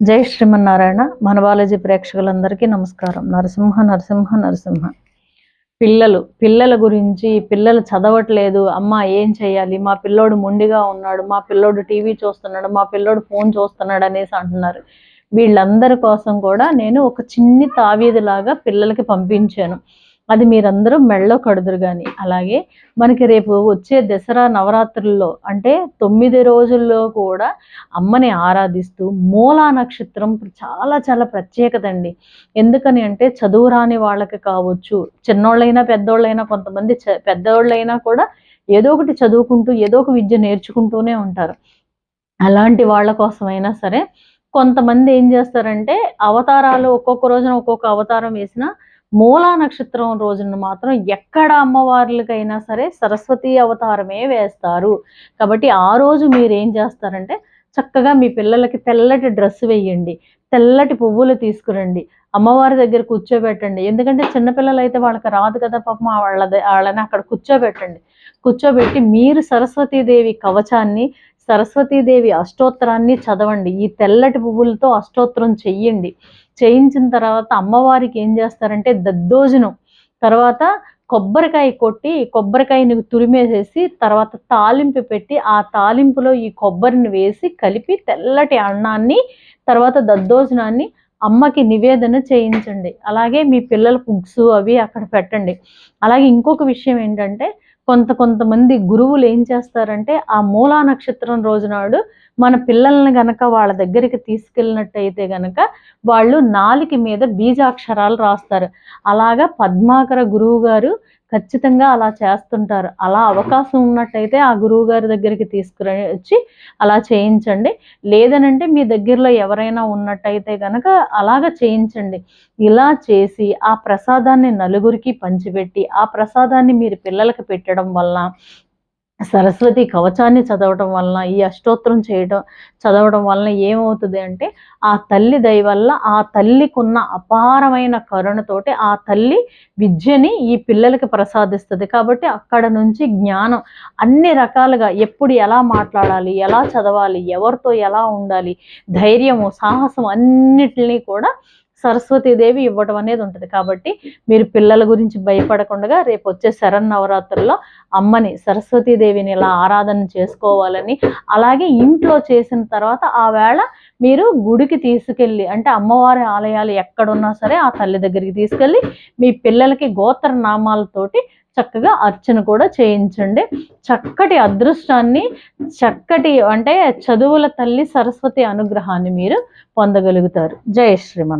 జై శ్రీమన్నారాయణ మన బాలాజీ ప్రేక్షకులందరికీ నమస్కారం. నరసింహ నరసింహ నరసింహ. పిల్లలు పిల్లల గురించి పిల్లలు చదవట్లేదు. అమ్మ ఏం చేయాలి? మా పిల్లోడు మొండిగా ఉన్నాడు. మా పిల్లోడు టీవీ చూస్తున్నాడు. మా పిల్లోడు ఫోన్ చూస్తున్నాడు అనేసి అంటున్నారు. వీళ్ళందరి కోసం కూడా నేను ఒక చిన్ని తావీదిలాగా పిల్లలకి పంపించాను. అది మీరందరూ మెళ్ళో కడుదురు కానీ అలాగే మనకి రేపు వచ్చే దసరా నవరాత్రుల్లో అంటే తొమ్మిది రోజుల్లో కూడా అమ్మని ఆరాధిస్తూ మూలా నక్షత్రం చాలా చాలా ప్రత్యేకత అండి. ఎందుకని అంటే చదువు రాని వాళ్ళకి కావచ్చు చిన్నోళ్ళైనా పెద్దోళ్ళైనా కొంతమంది పెద్దోళ్ళైనా కూడా ఏదో ఒకటి చదువుకుంటూ ఏదో ఒక విద్య నేర్చుకుంటూనే ఉంటారు. అలాంటి వాళ్ళ కోసమైనా సరే కొంతమంది ఏం చేస్తారంటే అవతారాలు ఒక్కొక్క రోజున ఒక్కొక్క అవతారం వేసినా మూలా నక్షత్రం రోజున మాత్రం ఎక్కడ అమ్మవార్లకైనా సరే సరస్వతి అవతారమే వేస్తారు. కాబట్టి ఆ రోజు మీరు ఏం చేస్తారంటే చక్కగా మీ పిల్లలకి తెల్లటి డ్రెస్ వేయండి. తెల్లటి పువ్వులు తీసుకురండి. అమ్మవారి దగ్గర కూర్చోబెట్టండి. ఎందుకంటే చిన్నపిల్లలు అయితే వాళ్ళకి రాదు కదా పాపం వాళ్ళ వాళ్ళని అక్కడ కూర్చోబెట్టండి. కూర్చోబెట్టి మీరు సరస్వతీదేవి కవచాన్ని సరస్వతీదేవి అష్టోత్తరాన్ని చదవండి. ఈ తెల్లటి పువ్వులతో అష్టోత్తరం చెయ్యండి. చేయించిన తర్వాత అమ్మవారికి ఏం చేస్తారంటే దద్దోజనం. తర్వాత కొబ్బరికాయ కొట్టి కొబ్బరికాయని తురిమేసేసి తర్వాత తాలింపు పెట్టి ఆ తాలింపులో ఈ కొబ్బరిని వేసి కలిపి తెల్లటి అన్నాన్ని తర్వాత దద్దోజనాన్ని అమ్మకి నివేదన చేయించండి. అలాగే మీ పిల్లల బుక్స్ అవి అక్కడ పెట్టండి. అలాగే ఇంకొక విషయం ఏంటంటే కొంత కొంతమంది గురువులు ఏం చేస్తారంటే ఆ మూలా నక్షత్రం రోజునాడు మన పిల్లల్ని గనక వాళ్ళ దగ్గరికి తీసుకెళ్ళినట్టయితే గనక వాళ్ళు నాలికి మీద బీజాక్షరాలు రాస్తారు. అలాగా పద్మాకర గురువు గారు ఖచ్చితంగా అలా చేస్తుంటారు. అలా అవకాశం ఉన్నట్టయితే ఆ గురువు గారి దగ్గరికి తీసుకుని వచ్చి అలా చేయించండి. లేదనంటే మీ దగ్గరలో ఎవరైనా ఉన్నట్టయితే కనుక అలాగ చేయించండి. ఇలా చేసి ఆ ప్రసాదాన్ని నలుగురికి పంచిపెట్టి ఆ ప్రసాదాన్ని మీరు పిల్లలకి పెట్టడం వల్ల సరస్వతి కవచాన్ని చదవడం వలన ఈ అష్టోత్తరం చేయడం చదవడం వలన ఏమవుతుంది అంటే ఆ తల్లి దయ వల్ల ఆ తల్లికున్న అపారమైన కరుణతోటి ఆ తల్లి విద్యని ఈ పిల్లలకి ప్రసాదిస్తుంది. కాబట్టి అక్కడ నుంచి జ్ఞానం అన్ని రకాలుగా ఎప్పుడు ఎలా మాట్లాడాలి ఎలా చదవాలి ఎవరితో ఎలా ఉండాలి ధైర్యము సాహసం అన్నిటినీ కూడా సరస్వతీదేవి ఇవ్వడం అనేది ఉంటుంది. కాబట్టి మీరు పిల్లల గురించి భయపడకుండా రేపు వచ్చే శరన్నవరాత్రుల్లో అమ్మని సరస్వతీదేవిని ఇలా ఆరాధన చేసుకోవాలని అలాగే ఇంట్లో చేసిన తర్వాత ఆ వేళ మీరు గుడికి తీసుకెళ్ళి అంటే అమ్మవారి ఆలయాలు ఎక్కడున్నా సరే ఆ తల్లి దగ్గరికి తీసుకెళ్ళి మీ పిల్లలకి గోత్ర నామాలతోటి చక్కగా అర్చన కూడా చేయించండి. చక్కటి అదృష్టాన్ని చక్కటి అంటే చదువుల తల్లి సరస్వతి అనుగ్రహాన్ని మీరు పొందగలుగుతారు. జయ శ్రీమన్